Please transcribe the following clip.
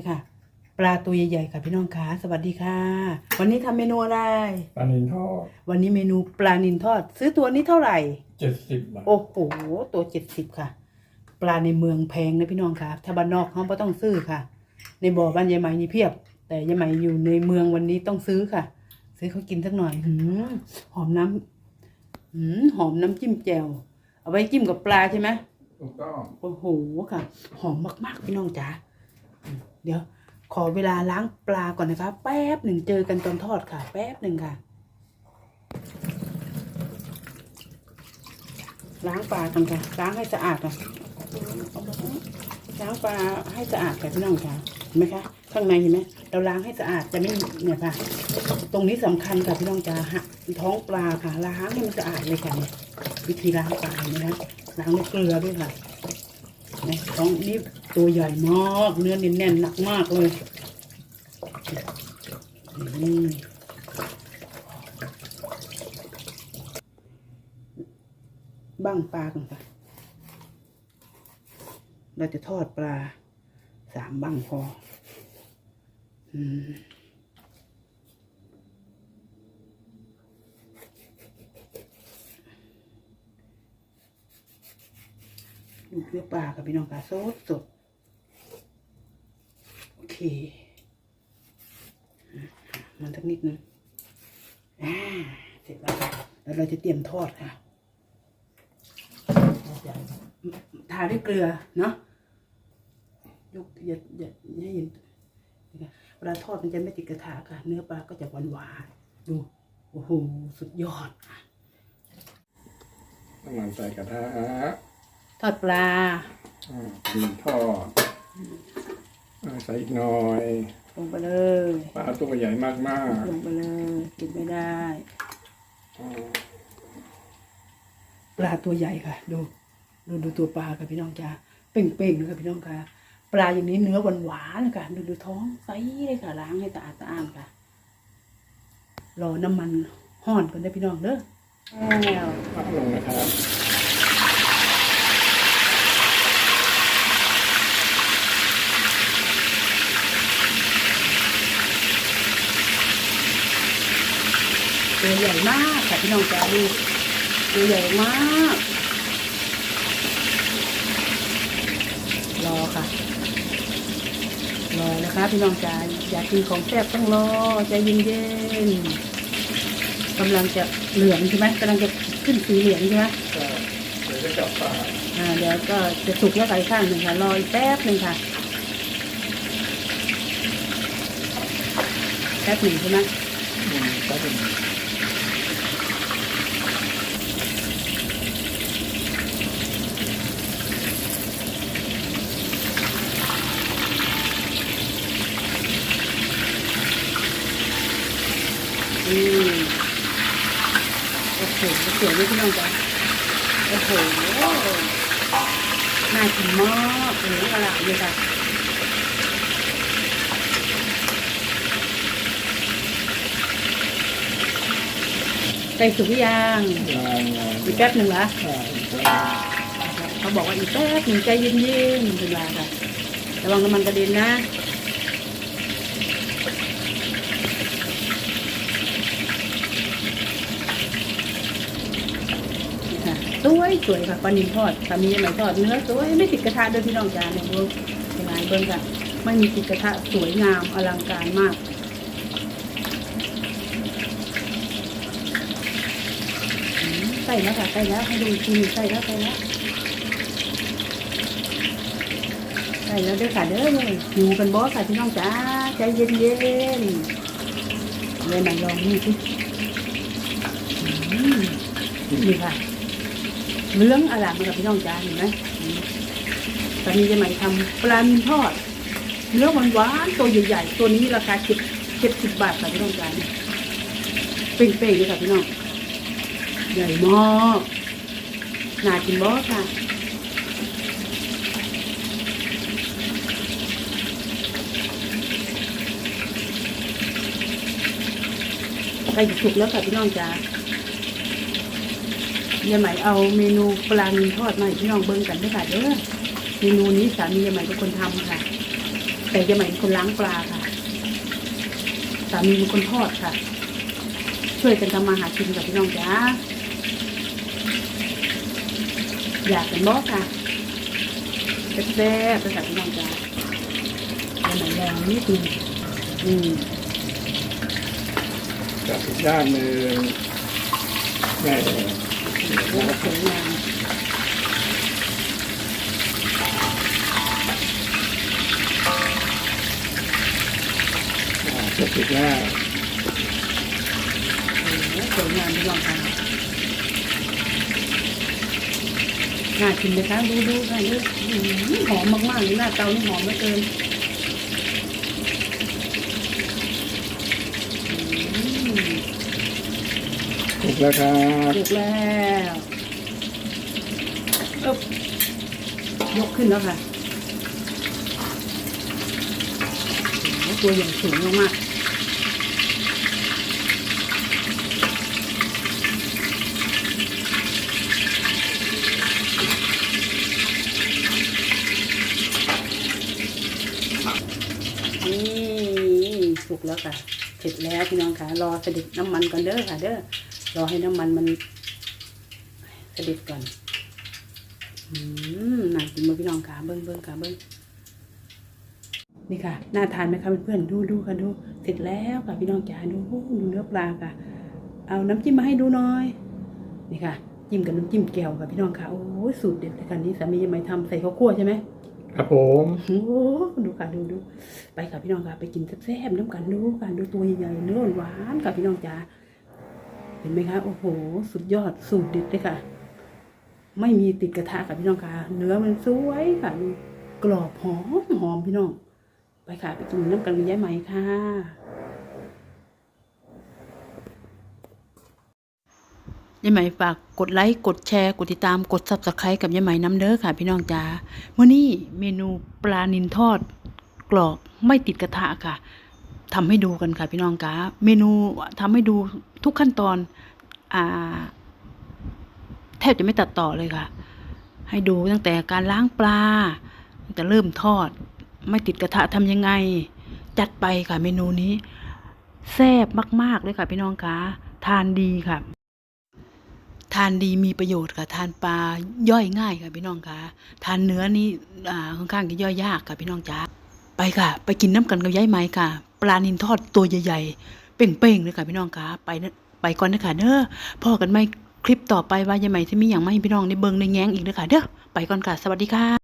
นี่ค่ะ ปลาตัวใหญ่ๆค่ะพี่น้องคะสวัสดีค่ะ วันนี้ทำเมนูอะไร ปลานินทอดวันนี้เมนูปลานินทอด ซื้อตัวนี้เท่าไหร่ เจ็ดสิบบาท โอ้โห ตัวเจ็ดสิบค่ะ ปลาในเมืองแพงนะพี่น้องค่ะถ้าบ้านนอกเขาไม่ต้องซื้อค่ะ ในบ่อบ้านยายไหมนี่เพียบ แต่ยายไหมอยู่ในเมืองวันนี้ต้องซื้อค่ะ ซื้อเขากินสักหน่อยหืมหอมน้ำหืมหอมน้ำจิ้มแจ่วเอาไว้จิ้มกับปลาใช่ไหม ถูกต้อง โอ้โหค่ะ หอมมาก ๆ พี่น้องจ๋าอืม เดี๋ยว ขอเวลาล้างปลาก่อนนะคะ แป๊บหนึ่งเจอกันตอนทอดค่ะ แป๊บหนึ่งค่ะ ล้างปลากันค่ะ ล้างให้สะอาดค่ะล้างปลาให้สะอาดค่ะพี่น้องค่ะเห็นไหมคะข้างในเห็นไหมเราล้างให้สะอาดจะไม่เนี่ยค่ะ ตรงนี้สำคัญค่ะพี่น้องจ๋าฮะท้องปลาค่ะล้างให้มันสะอาดเลยค่ะเนี่ยวิธีล้างปลาเห็นไหมคะล้างด้วยเกลือด้วยค่ะเนี่ยท้องนี้ ตัวใหญ่มาก เนื้อแน่นๆหนักมากเลยบ้างปลากันค่ะ เราจะทอดปลาสามบ้างพออืมดูเนื้อปลากับพี่น้องปลาสดสด มันสักนิดนึงอ่าเสร็จแล้วค่ะแล้วเราจะเตรียมทอดค่ะทาด้วยเกลือเนาะยกอย่าอย่าอย่าให้เห็นนะคะเวลาทอดมันจะไม่ติดกระทะค่ะ เนื้อปลาก็จะหวานหวานๆดูโอ้โหสุดยอดค่ะน้ำมันใส่กระทะทอดปลาอ่าปลานินทอดอ่า ใส่อีกหน่อยลงไปเลยปลาตัวใหญ่มากลงไปเลยกินไม่ได้ๆอ่าปลาตัวใหญ่ค่ะ ดู ดูดูตัวปลาค่ะพี่น้องจ้าเป่งๆเลยค่ะพี่น้องค่ะ ปลาอย่างนี้เนื้อหวานๆค่ะดูดูท้องใสเลยค่ะล้างให้สะอาดสะอ้านค่ะรอน้ำมันห่อนก่อนได้อพี่น้องเด้อแล้วพักลงนะครับ ตัวใหญ่มากค่ะพี่น้องจ้าดูตัวใหญ่มากรอค่ะรอนะคะพี่น้องจ๋าอยากกินของแซ่บต้องรอใจเย็นๆกำลังจะเหลืองใช่ไหมกำลังจะขึ้นสีเหลืองใช่ไหมก็เดี๋ยวจะกลับปลาอ่าเดี๋ยวก็จะสุกแล้วไปข้างหนึ่งค่ะรออีกแป๊บหนึ่งค่ะแป๊บหนึ่งใช่ไหมอืมก็เป็นอืมโอ้โห สวยด้วยพี่น้องจ๋าโอ้โหน่ากินมากเหลืองอร่ามเลยค่ะใส่สุกหรือยังลายงานอีกแป๊บหนึ่งเหรออ่าอีกแป๊บเขาบอกว่าอีกแป๊บหนึ่งใจเย็นๆเวลาค่ะระวังน้ำมันกระเด็นนะนี่ค่ะ สวยสวยค่ะปลานิลทอดปลามีอะไรทอดเนื้อสวยไม่ติดกระทะด้วยพี่น้องจานเนี่ยเบิ้งยังไงเบิ้งค่ะไม่มีติดกระทะสวยงามอลังการมากใส่แล้วค่ะใส่แล้วให้ดูอีกทีใส่แล้วใส่แล้วใส่แล้วเด้อค่ะเด้ออยู่กันบอสค่ะพี่น้องจ้าใจเย็นเย็นๆเลยมาลองนี่สิอืมนี่ค่ะ เรื่องอร่ามกับพี่น้องจ้าเห็นไหมอืมตอนนี้จะใหม่ทำปลานิลทอดเนื้อหวานๆตัวใหญ่ๆตัวนี้ราคาเจ็ดเจ็ดสิบบาทค่ะพี่น้องจ้าเป่งๆเลยค่ะพี่น้องใหญ่มากน่ากินบอค่ะใกล้สุกแล้วค่ะพี่น้องจ้า ยายไหมเอาเมนูปลานิลทอดมาให้พี่น้องเบิ้งกันด้วยค่ะเด้อเมนูนี้สามียายไหมเป็นคนทำค่ะ แต่ยายใหม่เป็นคนล้างปลาค่ะ สามีเป็นคนทอดค่ะ ช่วยกันทำมาหากินกับพี่น้องจ้าอยากเป็นบอสค่ะแซ่บๆไปกับพี่น้องจ้ายายใหม่แรงนิดนึงอืมจับอีกด้านหนึ่งแม่ โอ้สวยมาจะติดหน้าโอ้สวยงามพี่น้องค่ะน่ากินไหมคะดูดูค่ะดูอื้อหอหอมมากๆเลยหน้าเตานี่หอมเหลือเกินอืม ถูก แล้วครับถูกแล้วเอ๊บยกขึ้นแล้วค่ะตัวใหญ่สูงมากนี่สุกแล้วค่ะ เสร็จแล้วพี่น้องค่ะ รอเสด็จน้ำมันก่อนเด้อค่ะเด้อ รอให้น้ำมันมันเสด็จก่อนอืมน่ากินมาพี่น้องค่ะเบิ้งเบิ้งค่ะเบิ้งนี่ค่ะน่าทานไหมคะเพื่อนๆดูดูค่ะดูเสร็จแล้วค่ะพี่น้องจ๋าดูดูเนื้อปลาค่ะ เอาน้ำจิ้มมาให้ดูหน่อยนี่ค่ะ จิ้มกับน้ำจิ้มแก้วค่ะพี่น้องค่ะโอ้ยสูตรเด็ดเลยค่ะนี่สามียังไม่ทำใส่ข้าวคั่วใช่ไหมครับผมโอ้ดูค่ะดูดูไปค่ะพี่น้องค่ะไปกินแซ่บๆน้ำกันดูกันดูตัวใหญ่ๆเนื้อหวานๆค่ะพี่น้องจ๋า เห็นไหมคะ โอ้โห สุดยอดสูตรเด็ดเลยค่ะ ไม่มีติดกระทะค่ะพี่น้องค่ะ เนื้อมันสวยค่ะดูกรอบหอมหอมพี่น้อง ไปค่ะไปกินน้ำกันกับยายไหมค่ะยายไหมฝากกดไลค์กดแชร์กดติดตามกด subscribe กับยายไหมน้ำเด้อค่ะพี่น้องจ๋ามื่อนี้เมนูปลานินทอด กรอบไม่ติดกระทะค่ะทำให้ดูกันค่ะพี่น้องจ๋าเมนูทำให้ดู ทุกขั้นตอนอ่าแทบจะไม่ตัดต่อเลยค่ะ ให้ดูตั้งแต่การล้างปลาตั้งแต่เริ่มทอด ไม่ติดกระทะทำยังไง จัดไปค่ะเมนูนี้แซ่บมาก ๆ เลยค่ะพี่น้องคะทานดีค่ะ ทานดีมีประโยชน์ค่ะ ทานปลาย่อยง่ายค่ะพี่น้องคะทานเนื้อนี่ค่อนข้างจะย่อยยากค่ะพี่น้องจ๋าไปค่ะ ไปกินน้ำกันกับยายไหมค่ะ ปลานินทอดตัวใหญ่ ๆ เป่งๆเลยค่ะพี่น้องคะไปไปก่อนนะคะเด้อพอกันไหมคลิปต่อไปว่ายังไหมที่มีอย่างไม่พี่น้องในเบิงในแง้งอีกนะคะเด้อไปก่อนค่ะสวัสดีค่ะ